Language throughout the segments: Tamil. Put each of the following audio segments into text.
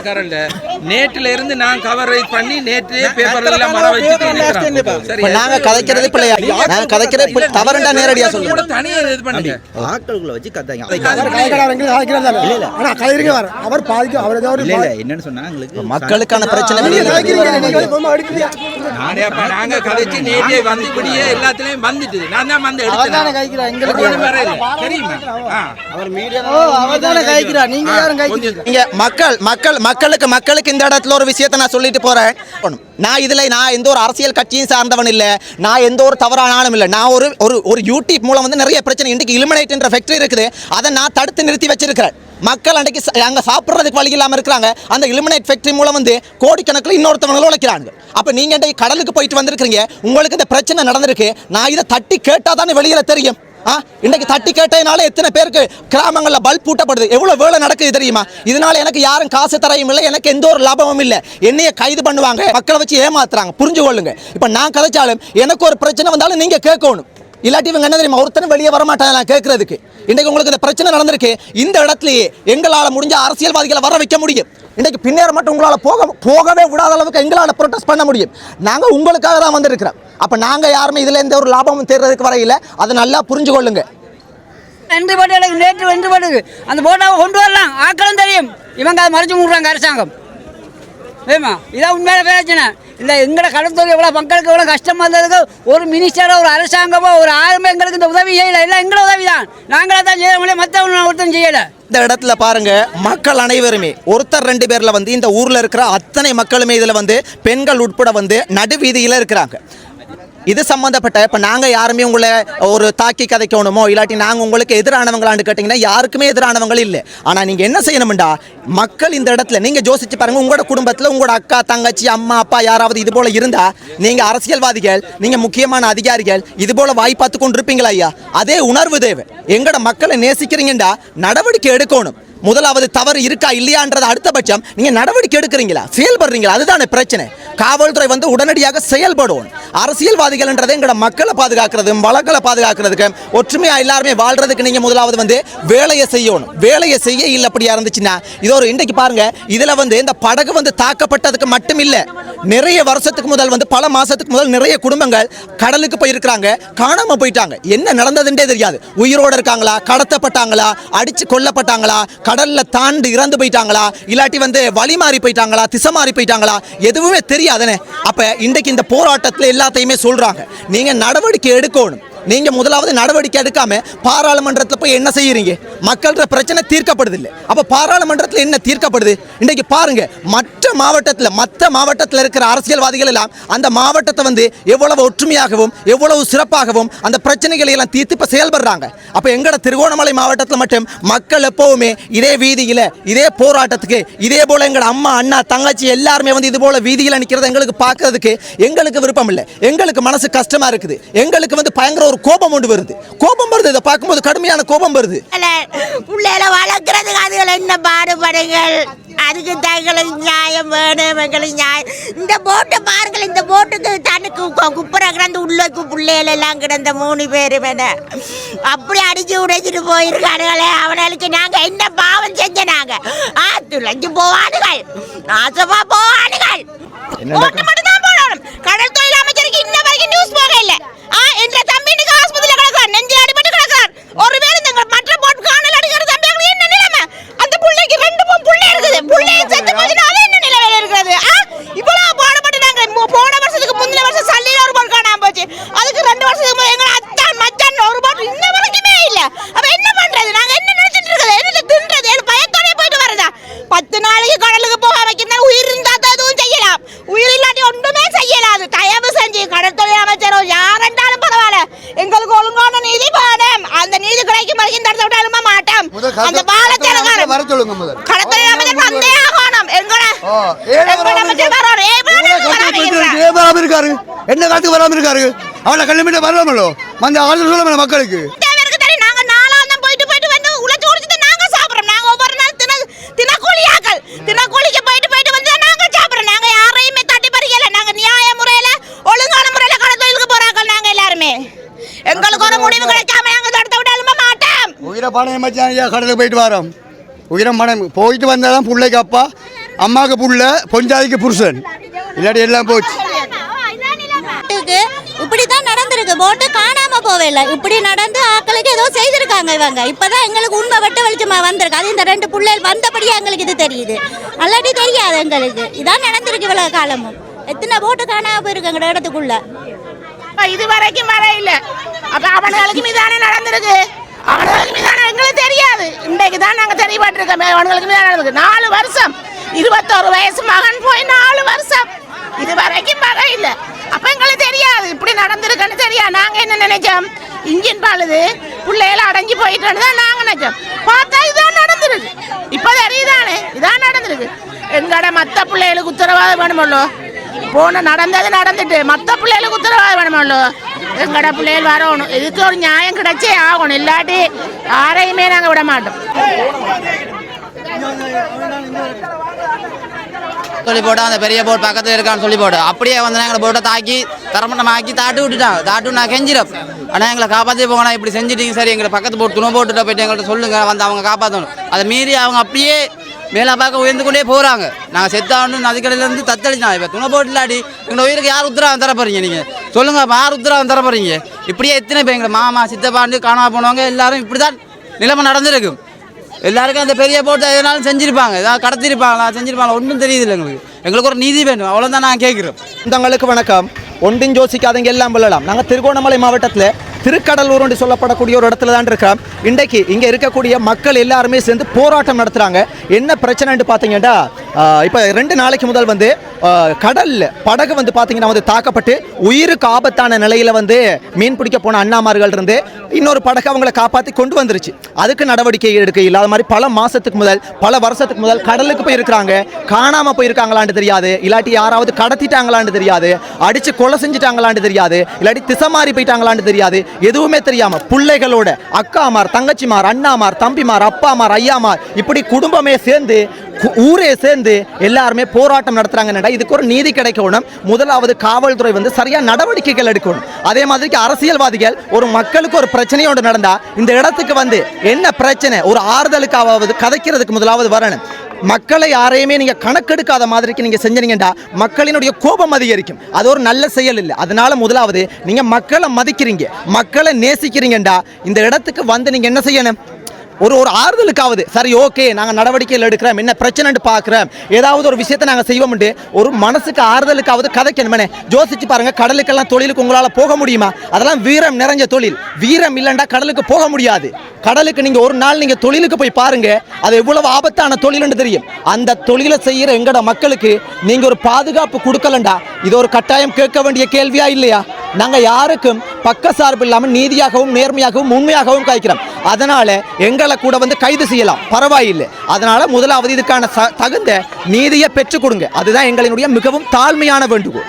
மீடியாக்காரன் நேற்றுல இருந்து நான் கவரேஜ் பண்ணி நேற்று பேப்பர்ல எல்லாம் வர வச்சுட்டு. சரி, இப்ப நாங்க கதைக்கிறது பிள்ளையா நாங்க கதைக்கிறது பிள்ளை- தவறுண்டா நேரடியா கூட சொல்லுங்க. தனியா இது பண்ணுங்க? ஆட்களுக்குள்ள வச்சு கத்தாங்க. அவர் இல்ல பாதிக்கும் அவர் இல்ல இல்ல என்னன்னு சொன்னா மக்களுக்கான பிரச்சனை நீங்க கதைச்சு நேற்றே வந்து இப்படியே எல்லாத்துலயும் வந்துட்டு. நான் தான் வந்து எடுத்தேன். இங்க மக்கள் மக்கள் மக்களுக்கு மக்களுக்கு இந்த இடத்துல ஒரு விஷயத்தை நான் சொல்லிட்டு போறேன். நான் இதுல நான் எந்த ஒரு அரசியல் கட்சியும் சார்ந்தவன் இல்ல. நான் எந்த ஒரு தவறான ஆளும் இல்ல. நான் ஒரு ஒரு ஒரு யூடியூப் மூலம் வந்து நிறைய பிரச்சனை இன்றைக்கு இலுமினேட் என்ற ஃபேக்டரி இருக்குது. அதை நான் தடுத்து நிறுத்தி வச்சிருக்கிறேன். மக்கள் அன்றைக்கு அங்கே சாப்பிட்றதுக்கு வழி இல்லாமல் இருக்கிறாங்க. அந்த இலுமினேட் ஃபேக்ட்ரி மூலம் வந்து கோடிக்கணக்கில் இன்னொருத்தவங்களும் உழைக்கிறாங்க அப்போ நீங்கள் இன்றைக்கு கடலுக்கு போயிட்டு வந்திருக்கிறீங்க. உங்களுக்கு இந்த பிரச்சனை நடந்திருக்கு. நான் இதை தட்டி கேட்டால் தானே வெளியில் தெரியும். ஆ? இன்னைக்கு தட்டி கேட்டதுனால எத்தனை பேருக்கு கிராமங்களில் பல்ப் பூட்டப்படுது. எவ்வளோ வேலை நடக்குது தெரியுமா? இதனால எனக்கு யாரும் காசு தரையும் இல்லை. எனக்கு எந்த ஒரு லாபமும் இல்லை. என்னைய கைது பண்ணுவாங்க. மக்களை வச்சு ஏமாத்துறாங்க. புரிஞ்சு கொள்ளுங்க இப்போ நான் கதைச்சாலும் எனக்கு ஒரு பிரச்சனை வந்தாலும் நீங்கள் கேட்கணும். இல்லாட்டி இவங்க என்ன தெரியுமா ஒருத்தனும் வெளியே வர மாட்டாங்க நான் கேட்கறதுக்கு இன்றைக்கு உங்களுக்கு இந்த பிரச்சனை நடந்திருக்கு இந்த இடத்துலயே எங்களால் முடிஞ்ச அரசியல்வாதிகளை வர வைக்க முடியும். இன்றைக்கு பின்னேற மட்டும் உங்களால் போக போகவே விடாத அளவுக்கு எங்களால் ப்ரொட்டஸ்ட் பண்ண முடியும். நாங்கள் உங்களுக்காக தான் வந்திருக்கிறோம். அப்போ நாங்கள் யாருமே இதில் எந்த ஒரு லாபமும் தேர்றதுக்கு வரையில அதை நல்லா புரிஞ்சு கொள்ளுங்க. நன்றி போட்டு நேற்று வென்று போட்டுக்கு அந்த போட்டாவை கொண்டு வரலாம். ஆக்களும் தெரியும். இவங்க அதை மறைச்சு விட்றாங்க அரசாங்கம். ஏமா இதான் உண்மையான பிரச்சனை. இல்லை எங்களை கடத்தொகை எவ்வளோ மக்களுக்கு எவ்வளோ கஷ்டமாக இருந்ததுக்கு ஒரு மினிஸ்டரோ ஒரு அரசாங்கமோ ஒரு ஆளுமே எங்களுக்கு இந்த உதவி செய்யலை. இல்லை எங்களோட உதவி தான் நாங்களே தான் செய்ய முடியும் மற்றவங்க ஒருத்தரும் செய்யலை. இந்த இடத்துல பாருங்க மக்கள் அனைவருமே ஒருத்தர் ரெண்டு பேரில் வந்து இந்த ஊரில் இருக்கிற அத்தனை மக்களுமே இதில் வந்து பெண்கள் உட்பட வந்து நடுவீதியில் இருக்கிறாங்க. இது சம்மந்தப்பட்ட இப்போ நாங்கள் யாருமே உங்களை ஒரு தாக்கி கதைக்கணுமோ இல்லாட்டி நாங்கள் உங்களுக்கு எதிரானவங்களான்னு கேட்டிங்கன்னா யாருக்குமே எதிரானவங்கள் இல்லை. ஆனால் நீங்கள் என்ன செய்யணும்டா? மக்கள் இந்த இடத்துல நீங்கள் யோசிச்சு பாருங்கள் உங்களோட குடும்பத்தில் உங்களோட அக்கா தங்கச்சி அம்மா அப்பா யாராவது இது போல் இருந்தால் நீங்கள் அரசியல்வாதிகள் நீங்கள் முக்கியமான அதிகாரிகள் இது போல் வாய் பார்த்து கொண்டு இருப்பீங்களா ஐயா? அதே உணர்வு தேவை. எங்களோட மக்களை நேசிக்கிறீங்கடா நடவடிக்கை எடுக்கணும். முதலாவது தவறு இருக்கா இல்லையான்றது அடுத்த பட்சம் நீங்க நடவடிக்கை எடுக்கிறீங்களா? செயல்படுறீங்களா? அதுதானே பிரச்சனை. காவல்துறை வந்து உடனடியாக செயல்படும் அரசியல்வாதிகள்ன்றது எங்களோட மக்களை பாதுகாக்கிறதும் வளங்களை பாதுகாக்கிறதுக்கு ஒற்றுமையா எல்லாருமே வாழ்றதுக்கு நீங்கள் முதலாவது வந்து வேலையை செய்யணும். வேலையை செய்ய இல்லை அப்படியா இருந்துச்சுன்னா இது ஒரு இன்றைக்கு பாருங்க இதுல வந்து இந்த படகு வந்து தாக்கப்பட்டதுக்கு மட்டும் இல்லை நிறைய வருஷத்துக்கு முதல் வந்து பல மாதத்துக்கு முதல் நிறைய குடும்பங்கள் கடலுக்கு போயிருக்கிறாங்க காணாமல் போயிட்டாங்க. என்ன நடந்ததுன்றே தெரியாது. உயிரோட இருக்காங்களா? கடத்தப்பட்டாங்களா? அடிச்சு கொல்லப்பட்டாங்களா? கடல்ல தாண்டி இறந்து போயிட்டாங்களா? இல்லாட்டி வந்து வழி மாறி போயிட்டாங்களா? திசை மாறி போயிட்டாங்களா? எதுவுமே தெரியாதுனே அப்ப இன்றைக்கு இந்த போராட்டத்தில் எல்லாத்தையுமே சொல்றாங்க. நீங்க நடவடிக்கை எடுக்கணும். நீங்க முதலாவது நடவடிக்கை எடுக்காம பாராளுமன்றத்தில் போய் என்ன செய்கிறீங்க மக்கள்கிட்ட பிரச்சனை தீர்க்கப்படுது அப்போ பாராளுமன்றத்தில் என்ன தீர்க்கப்படுது? இன்றைக்கு பாருங்க மற்ற மாவட்டத்தில் மற்ற மாவட்டத்தில் இருக்கிற அரசியல்வாதிகள் எல்லாம் அந்த மாவட்டத்தை வந்து எவ்வளவு ஒற்றுமையாகவும் எவ்வளவு சிறப்பாகவும் அந்த பிரச்சனைகளை எல்லாம் தீர்த்து இப்போ செயல்படுறாங்க. அப்ப எங்களோட திருகோணமலை மாவட்டத்தில் மட்டும் மக்கள் எப்போவுமே இதே வீதியில இதே போராட்டத்துக்கு இதே போல எங்கட அம்மா அண்ணா தங்கச்சி எல்லாருமே வந்து இது போல வீதியில் நிக்கிறத எங்களுக்கு பார்க்கறதுக்கு எங்களுக்கு விருப்பம் இல்லை எங்களுக்கு மனசு கஷ்டமா இருக்குது. எங்களுக்கு வந்து பயங்கர ஒரு கோபம் ஒன்று வருது. கோபம் வருது இதை பார்க்கும்போது கடுமையான கோபம் வருது. பிள்ளைகளை வளர்க்கறதுக்கு அதுகள் என்ன பாடுபடுங்கள்? அதுக்கு தங்களுக்கு நியாயம் வேணும் எங்களுக்கு நியாயம். இந்த போட்டை பாருங்கள் இந்த போட்டுக்கு தண்ணுக்கு குப்புற கிடந்து உள்ளக்கு பிள்ளைகள் எல்லாம் கிடந்த மூணு பேர் வேண அப்படி அடிச்சு உடைச்சிட்டு போயிருக்கானுங்களே அவனுக்கு நாங்க என்ன பாவம் செஞ்ச நாங்க? ஆ துளைஞ்சு போவானுகள். நாசமா போவானுகள். ஓட்டு மட்டும் தான் கடல் தொழில் அமைச்சருக்கு இன்ன வரைக்கும் நியூஸ் போக இல்ல. ஆ என்ற தம்பி இன்னைக்கு ஆஸ்பத்திரியில கிடக்குறான். நெஞ்சு அடிபட்டு கிடக்குறான். ஒருவேளை இந்த மற்ற போட் காணல் அடிக்கிற தம்பி என்ன நிலைமை? அந்த பிள்ளைக்கு ரெண்டு மூணு புள்ளை இருக்குது. பிள்ளையும் செத்து போச்சுன்னா அது என்ன நிலைமையில இருக்கிறது ஆ இவ்வளவு பாடுபட்டு நாங்க மு- போன வருஷத்துக்கு முந்தின வருஷம் சல்லியில ஒரு போட் காணாம போச்சு அதுக்கு ரெண்டு வருஷத்துக்கு முன்னாடி எங்க அத்தான் மச்சான் ஒரு போட் இன்ன வரைக்குமே இல்ல அப்ப என்ன பண்றது நாங்க என்ன நினைச்சிட்டு இருக்கிறது என்ன தின்றது என்ன பயத்தோட போயிட்டு வரதா பத்து நாளைக்கு கடலுக்கு போக வைக்கிறதா உயிர் இருந்தா தான் எதுவும் செய்யலாம் உயிர் இல்லாட்டி ஒன்றுமே செய்யலாது தயவு செஞ்சு கடற்தொழில் அமைச்சரோ யாரென்றாலும் பரவாயில்ல எங்களுக்கு ஒழுங்கான நீதி வேணும் அந்த நீதி கிடைக்கும் வரைக்கும் இந்த இடத்த விட்டு எழும்ப மாட்டோம் அந்த பாலச்சலகாரன் வர கடற்தொழில் அமைச்சர் வந்தே ஆகணும் ஏழை எங்கள அமைச்சர் ஏன் வராம இருக்காரு என்ன காலத்துக்கு வராம இருக்காரு அவளை கல்யாணம் வரலாமல்லோ அந்த ஆளு சொல்ல மக்களுக்கு தினக்கூலிக்கு போயிட்டு போயிட்டு வந்து நாங்க சாப்பிடுறோம் நாங்க யாரையுமே தட்டி பறிக்கல நாங்க நியாய முறையில ஒழுங்கான முறையில கடத்தொழிலுக்கு போறாக்கள் நாங்க எல்லாருமே எங்களுக்கு ஒரு முடிவு கிடைக்காம நாங்க தடுத்த விட எழும்ப மாட்டோம் உயிரை பணம் மச்சான் கடலுக்கு போயிட்டு வரோம் உயிரை பணம் போயிட்டு வந்தால் தான் பிள்ளைக்கு அப்பா அம்மாவுக்கு புள்ள பொஞ்சாதிக்கு புருஷன். இல்லாட்டி எல்லாம் போச்சு. போட்டுக்கு இப்படிதான் நடந்திருக்கு. போட்டு காணாம போவேல. இப்படி நடந்து ஆக்களுக்கு ஏதோ செய்திருக்காங்க இவங்க. இப்பதான் எங்களுக்கு உண்மை வெட்ட வெளிச்சமா வந்திருக்கு. அது இந்த ரெண்டு பிள்ளைகள் வந்தபடியே எங்களுக்கு இது தெரியுது. அல்லாட்டி தெரியாது எங்களுக்கு. இதான் நடந்திருக்கு இவ்வளவு காலமும். எத்தனை போட்டு காணாம போயிருக்கு எங்களோட இடத்துக்குள்ள. இது வரைக்கும் வர இல்ல. அப்ப அவனுங்களுக்கு மீதானே நடந்திருக்கு. அவனுங்களுக்கு மீதான எங்களுக்கு தெரியாது இன்றைக்கு தான் நாங்கள் தெரியப்பட்டிருக்கோம் அவங்களுக்கு நடந்தது நாலு வருஷம். இருபத்தோரு வயசு மகன் போய் நாலு வருஷம். இது வரைக்கும் வர இல்லை. அப்போ எங்களுக்கு தெரியாது. இப்படி நடந்திருக்குன்னு தெரியாது. நாங்கள் என்ன நினைச்சோம்? இன்ஜின் பாலுது. பிள்ளையில அடைஞ்சு போயிட்டோன்னு தான் நாங்கள் நினைச்சோம். பார்த்தா இதான் நடந்துருக்கு. இப்போ தெரியுதானே? இதான் நடந்திருக்கு. எங்களோட மற்ற பிள்ளைகளுக்கு உத்தரவாதம் வேணுமல்லோ? போன நடந்தது நடந்துட்டு மற்ற பிள்ளைகளுக்கு உத்தரவாதம் வேணுமல்லோ? எங்கட பிள்ளைகள் வரணும் இதுக்கு ஒரு நியாயம் கிடைச்சே ஆகணும் இல்லாட்டி யாரையுமே நாங்கள் விட மாட்டோம் சொல்லி போட்டு அந்த பெரிய போட் பக்கத்தில் இருக்கான்னு சொல்லி போட்டு அப்படியே வந்து எங்களை போட்டை தாக்கி தரமட்டமாக்கி தாட்டு விட்டுட்டான் தாட்டு நான் கெஞ்சிடும் ஆனால் எங்களை காப்பாற்றி போங்கண்ணா இப்படி செஞ்சுட்டீங்க சரி எங்களை பக்கத்து போட்டு துணை போட்டுட்டு போயிட்டு எங்கள்கிட்ட சொல்லுங்க வந்து அவங்க காப்பாற்றணும் அதை மீறி அவங்க அப்படியே மேலே பார்க்க உயர்ந்து கொண்டே போகிறாங்க நாங்கள் செத்தாகணும் நதிக்கடையிலேருந்து தத்தளிச்சோம் இப்போ துணை போட்டு இல்லாடி எங்களை உயிருக்கு யார் உத்தரவாதம் தர போகிறீங்க நீங்கள் சொல்லுங்கள் யார் உத்தரவாதம் தர இப்படியே எத்தனை இப்போ எங்களை மாமா சித்தப்பாண்டு காணாம போனவங்க எல்லாரும் இப்படி தான் நிலைமை நடந்திருக்கும். எல்லாருக்கும் அந்த பெரிய போட்டு எதனாலும் செஞ்சுருப்பாங்க. ஏதாவது கடத்திருப்பாங்களா செஞ்சுருப்பாங்களா ஒன்றும் தெரியுது இல்லை எங்களுக்கு. எங்களுக்கு ஒரு நீதி வேணும். அவ்வளோதான் நான் கேட்குறோம் தங்களுக்கு வணக்கம். ஒன்றும் யோசிக்காதீங்க எல்லாம் சொல்லலாம் நாங்கள் திருகோணமலை மாவட்டத்தில் திருக்கடலூர் என்று சொல்லப்படக்கூடிய ஒரு இடத்துல தான் இருக்கோம் இன்றைக்கு இங்கே இருக்கக்கூடிய மக்கள் எல்லாருமே சேர்ந்து போராட்டம் நடத்துகிறாங்க என்ன பிரச்சனைன்னு பார்த்தீங்கன்னா இப்போ ரெண்டு நாளைக்கு முதல் வந்து கடலில் படகு வந்து பார்த்தீங்கன்னா வந்து தாக்கப்பட்டு உயிருக்கு ஆபத்தான நிலையில் வந்து மீன் பிடிக்க போன அண்ணாமார்கள் இருந்து இன்னொரு படகு அவங்கள காப்பாற்றி கொண்டு வந்துருச்சு. அதுக்கு நடவடிக்கை எடுக்க இல்லாத மாதிரி பல மாசத்துக்கு முதல் பல வருஷத்துக்கு முதல் கடலுக்கு போயிருக்கிறாங்க. காணாம தெரியாது. இல்லாட்டி யாராவது கடத்திட்டாங்களான்னு தெரியாது. அடிச்சு கொலை செஞ்சுட்டாங்களான்னு தெரியாது. இல்லாட்டி திசை மாறி போயிட்டாங்களான்னு தெரியாது. எதுவுமே தெரியாம பிள்ளைகளோட அக்காமார் தங்கச்சிமார் அண்ணாமார் தம்பிமார் அப்பாமார் ஐயாமார் இப்படி குடும்பமே சேர்ந்து ஊரே சேர்ந்து எல்லாருமே போராட்டம் நடத்துறாங்கன்னா இதுக்கு ஒரு நீதி கிடைக்கணும். முதலாவது காவல்துறை வந்து சரியா நடவடிக்கைகள் எடுக்கணும். அதே மாதிரி அரசியல்வாதிகள் ஒரு மக்களுக்கு ஒரு பிரச்சனையோடு நடந்தா இந்த இடத்துக்கு வந்து என்ன பிரச்சனை? ஒரு ஆறுதலுக்காவது கதைக்கிறதுக்கு முதலாவது வரணும். மக்களை யாரையுமே நீங்கள் கணக்கெடுக்காத மாதிரிக்கு நீங்கள் செஞ்சீங்கன்னா மக்களினுடைய கோபம் அதிகரிக்கும். அது ஒரு நல்ல செயல் இல்லை. அதனால முதலாவது நீங்கள் மக்களை மதிக்கிறீங்க. மக்களை நேசிக்கிறீங்கடா இந்த இடத்துக்கு வந்து நீங்க என்ன செய்யணும்? ஒரு ஒரு ஆறுதலுக்காவது. சரி ஓகே நாங்கள் நடவடிக்கைகள் எடுக்கிறோம். என்ன பிரச்சனைன்னு பார்க்குறோம். ஏதாவது ஒரு விஷயத்தை நாங்கள் செய்வோம்ட்டு ஒரு மனசுக்கு ஆறுதலுக்காவது கதைக்கணுமே யோசிச்சு பாருங்க கடலுக்கெல்லாம் தொழிலுக்கு உங்களால் போக முடியுமா? அதெல்லாம் வீரம் நிறைஞ்ச தொழில். வீரம் இல்லைண்டா கடலுக்கு போக முடியாது. கடலுக்கு நீங்கள் ஒரு நாள் நீங்கள் தொழிலுக்கு போய் பாருங்கள் அது எவ்வளவு ஆபத்தான தொழில்னு தெரியும். அந்த தொழிலை செய்கிற எங்களோட மக்களுக்கு நீங்கள் ஒரு பாதுகாப்பு கொடுக்கலண்டா? இது ஒரு கட்டாயம் கேட்க வேண்டிய கேள்வியா இல்லையா? நாங்கள் யாருக்கும் பக்க சார்பு இல்லாமல் நீதியாகவும் நேர்மையாகவும் உண்மையாகவும் காய்க்கிறோம். அதனால எங்களை கூட வந்து கைது செய்யலாம். பரவாயில்லை. அதனால முதலாவது இதுக்கான ச- தகுந்த நீதியை பெற்றுக் கொடுங்க. அதுதான் எங்களினுடைய மிகவும் தாழ்மையான வேண்டுகோள்.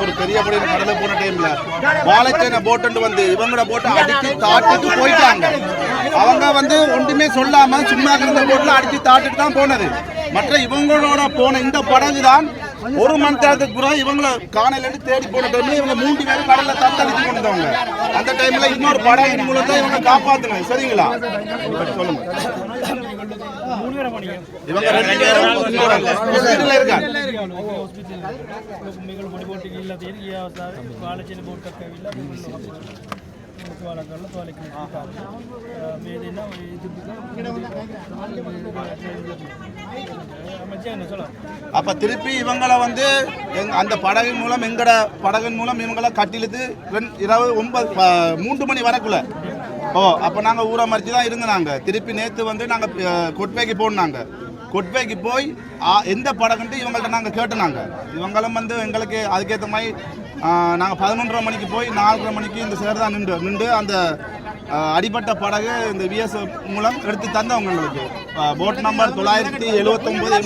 ஒரு பெரிய படி கடலை போன டைம்ல வாழைச்சேனை போட்டு வந்து இவங்களோட போட்டை அடிச்சு தாட்டிட்டு போயிட்டாங்க அவங்க வந்து ஒன்றுமே சொல்லாம சும்மா இருந்த போட்டுல அடிச்சு தாட்டிட்டு தான் போனது மற்ற இவங்களோட போன இந்த படகு தான் ஒரு மணி நேரத்துக்கு கூட இவங்கள காணையில தேடி போன டைம்ல இவங்க மூன்று பேரும் கடல்ல தத்தளிச்சு கொண்டு வந்தவங்க. அந்த டைம்ல இன்னொரு படகு மூலம் தான் இவங்க காப்பாத்தினாங்க. சரிங்களா? சொல்லுங்க. இவங்க ரெண்டு பேரும் ஹாஸ்பிட்டல்ல அப்ப திருப்பி இவங்கள வந்து எங் அந்த படகின் மூலம் எங்கட படகின் மூலம் இவங்களை கட்டிலுது இரவு ஒன்பது மூன்று மணி வரக்குள்ள. ஓ அப்ப நாங்க ஊரை மறைச்சி தான் இருந்தாங்க திருப்பி நேத்து வந்து நாங்க கொட்பைக்கு கொட்பேக்கு போனாங்க. கொட்பேக்கு போய் எந்த படகுன்ட்டு இவங்கள்ட்ட நாங்க கேட்டுனாங்க. இவங்களும் வந்து எங்களுக்கு அதுக்கேற்ற மாதிரி நாங்கள் பதினொன்றரை மணிக்கு போய் நாலரை மணிக்கு இந்த சேர் தான் நின்று நின்று அந்த ஆஹ், அடிபட்ட படகு இந்த விஎஸ் மூலம் எடுத்து தந்தவங்க எங்களுக்கு போட் நம்பர் தொள்ளாயிரத்தி எழுபத்தொம்பது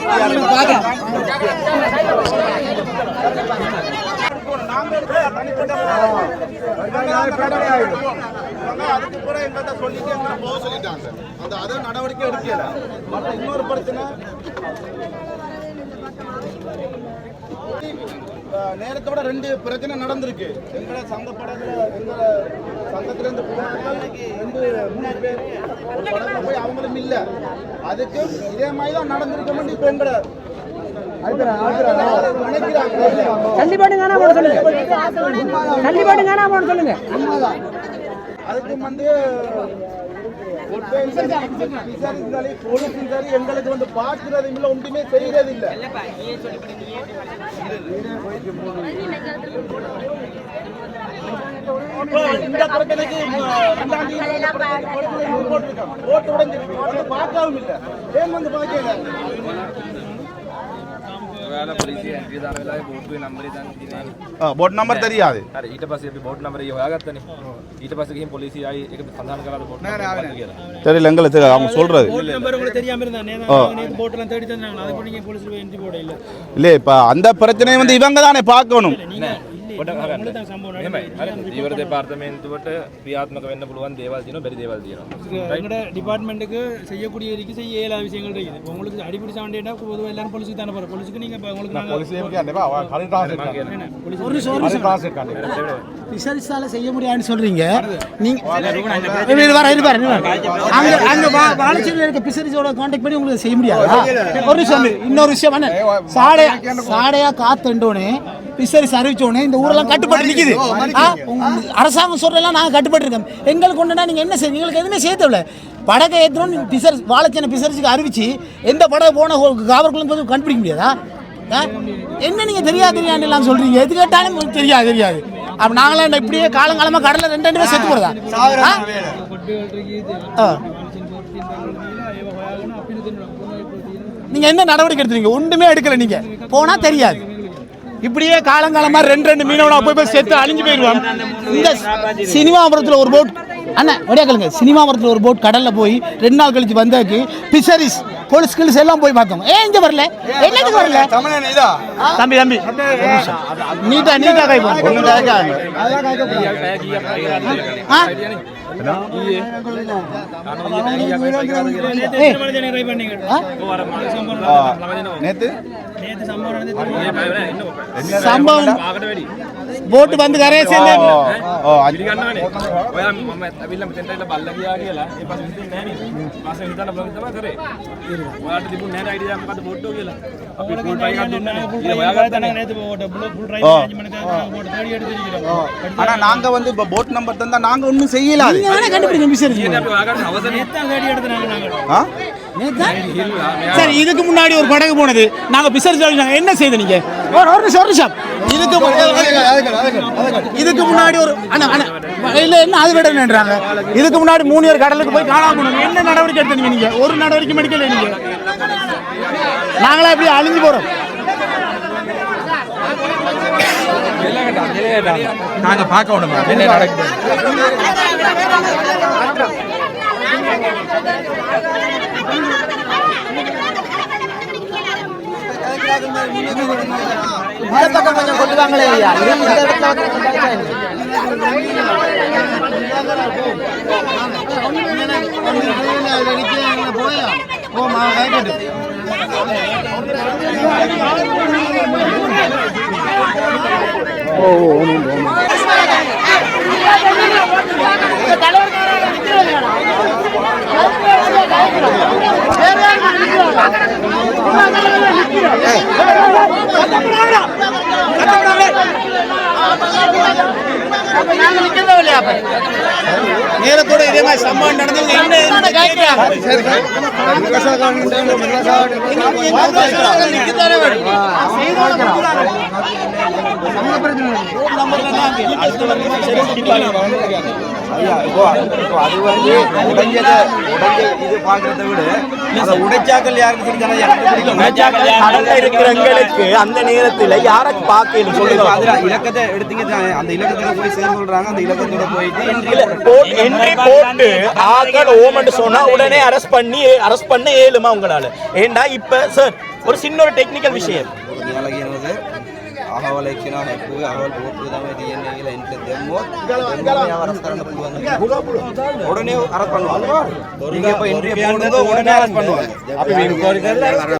அதுக்கு கூட எங்கள்கிட்ட சொல்லிட்டு எங்களை போக சொல்லிட்டாங்க அந்த அதை நடவடிக்கை எடுக்கல மற்ற இன்னொரு பிரச்சனை நேரத்தோட ரெண்டு பிரச்சனை நடந்திருக்கு. எங்களை சங்க படகுல எங்களை சங்கத்துல இருந்து போனவங்க ரெண்டு மூணு பேர் ஒரு படகுல போய் அவங்களும் இல்ல. அதுக்கு இதே மாதிரி தான் நடந்திருக்க இப்ப எங்களை அதுக்கு வந்து விசாரிச்சாலே போலீஸ் சரி எங்களுக்கு வந்து பார்க்கறது இல்லை ஒன்றுமே செய்யறது இல்லை. இந்த பிரச்சனைக்கு ஓட்டு உடஞ்சிருக்கு இந்த பார்க்கவும் இல்லை. ஏன் வந்து பார்க்கல? बोट नंबर तरी याद है अरे ईटा पास अभी बोट नंबर ये होया करता नहीं ईटा पास की पुलिस आई एक संधान करा बोट नंबर சரி எங்களை தெரியும் அவங்க சொல்கிறது இல்லை இப்போ அந்த பிரச்சனை வந்து இவங்க தானே பார்க்கணும் පොඩක් අහගන්න. உங்களுக்கு தான் சம்பவம் එහෙමයි හරි දීවර දෙපාර්තමේන්තුවට ක්‍රියාත්මක වෙන්න පුළුවන් දේවල් තියෙනවා බැරි දේවල් තියෙනවා எங்களோட டிபார்ட்மெண்ட்டுக்கு செய்யக்கூடிய இருக்கு செய்ய இயலாத விஷயங்கள் இருக்குது இப்போ உங்களுக்கு அடிப்படை சாண்டேனா பொதுவாக எல்லாரும் போலீஸுக்கு தானே போகிறோம் போலீஸுக்கு நீங்கள் இப்போ உங்களுக்கு நாங்கள் ஒரு நிமிஷம் விசாரிச்சால செய்ய முடியாதுன்னு சொல்றீங்க நீங்க இது வர இது வர அங்க அங்க வாழைச்சேரியில் இருக்க பிசரிஸோட கான்டாக்ட் பண்ணி உங்களுக்கு செய்ய முடியாதா ஒரு நிமிஷம் இன்னொரு விஷயம் என்ன சாடையா சாடையா காத்துண்டோனே பிசரிஸ் அறிவிச்சோடனே இந்த ஊரெல்லாம் கட்டுப்பாடு உங்க அரசாங்கம் சொல்றதெல்லாம் நாங்க கட்டுப்பட்டு இருக்கோம் எங்களுக்கு ஒண்ணுனா நீங்க என்ன செய்ய எங்களுக்கு எதுவுமே செய்ய தேவையில்ல. படகை ஏற்றணும் பிசரிஸ் வாழைச்சேனை பிசரிஸுக்கு அறிவிச்சு எந்த படகு போன காவல்குள்ள போய் கண்டுபிடிக்க முடியாதா? என்ன நீங்க தெரியாது தெரியாது எல்லாம் சொல்றீங்க? எது கேட்டாலும் தெரியாது தெரியாது. அப்ப நாங்களாம் இப்படியே காலங்காலமா கடல்ல ரெண்டு ரெண்டு பேர் செத்து போறதா? ஆ? ஆ. நீங்க என்ன நடவடிக்கை எடுத்தீங்க ஒண்ணுமே எடுக்கல நீங்க. போனா தெரியாது. இப்படியே காலங்காலமா ரெண்டு ரெண்டு மீனவனா போய் போய் செத்து அழிஞ்சு போயிடுவான். இந்த சினிமாபுரத்துல ஒரு போட் அண்ணா ஒடியா கேளுங்க. சினிமாபுரத்துல ஒரு போட் கடல்ல போய் ரெண்டு நாள் கழிச்சு வந்தாக்கு பிஷரிஸ் போலீஸ் கிளிஸ் எல்லாம் போய் பார்த்தோம் ஏன் இங்க வரல. என்னத்துக்கு வரல? தம்பி தம்பி. நீட்டா நீட்டா கை போடு. நேத்து சம்பவம் போட்டு வந்து கரையேసింది ఓ అది గన్ననే ఓయా మమ్మ తబిల్ల సెంటర్ల బల్ల గియా గియల ఏ పాస్ వింటే నేని పాస్ వింటాల బ్లాగ్ తమ కరే ఓయాట దిపు నేన ఐడియా మకద బోట్ గియల అప్పుడు ఫుల్ ట్రై గాడున్న ఫుల్ ఓయా గాడన నేత boat full try management boat 38 தெரியும் அண்ணா நாங்க வந்து போட் நம்பர் தந்தா நாங்க ஒண்ணும் செய்யல அது நீங்க வேணா கண்டுபிடிங்க மிஸ் சரி இதுக்கு முன்னாடி ஒரு படகு போனது. நாங்க விசாரிச்சு நாங்க என்ன செய்து நீங்க? ஒரு ஒரு நிமிஷம் ஒரு நிமிஷம். இதுக்கு முன்னாடி ஒரு அண்ணா அண்ணா. இல்ல என்ன அது விட விடணுன்றாங்க இதுக்கு முன்னாடி மூணு பேர் கடலுக்கு போய் காணாம என்ன நடவடிக்கை எடுத்தீங்க நீங்க? ஒரு நடவடிக்கை மெடிக்கல நீங்க. நாங்களா எப்படி அழிஞ்சு போறோம்? நாங்க பார்க்கணும் என்ன நடக்குது இந்த பக்கம் கொஞ்சம் ஐயா இந்த இடத்துல இருக்கு. நேரத்தோட இதே மாதிரி சம்பவம் நடந்தது என்ன கேட்கிறாங்க அது வந்து உடைஞ்சத உடைஞ்ச இது பாக்குறத விட அதை உடைச்சாக்கள் யாருக்கு தெரிஞ்சாலும் கடல்ல அந்த நேரத்துல யாரை பார்க்கணும் சொல்லுங்க அதுல இலக்கத்தை எடுத்தீங்க அந்த இலக்கத்துல போய் சேர்ந்து சொல்றாங்க அந்த இலக்கத்தோட போயிட்டு போட் என்ட்ரி போட்டு ஆக்கள் ஓமன்னு சொன்னா உடனே அரெஸ்ட் பண்ணி அரெஸ்ட் பண்ண ஏழுமா உங்களால ஏண்டா இப்ப சார் ஒரு சின்ன ஒரு டெக்னிக்கல் விஷயம் යාලගෙනද අහවල එක්කෙනා හැපුවේ අහවල් බෝට්ටුව තමයි තියෙන්නේ කියලා එන්ට දැම්මොත් දැම්මම අවරස් කරන්න පුළුවන්. உடனே அரஸ்ட் பண்ணுவாங்க நீங்க இப்ப என்ட்ரி போடுங்க உடனே அரஸ்ட் பண்ணுவாங்க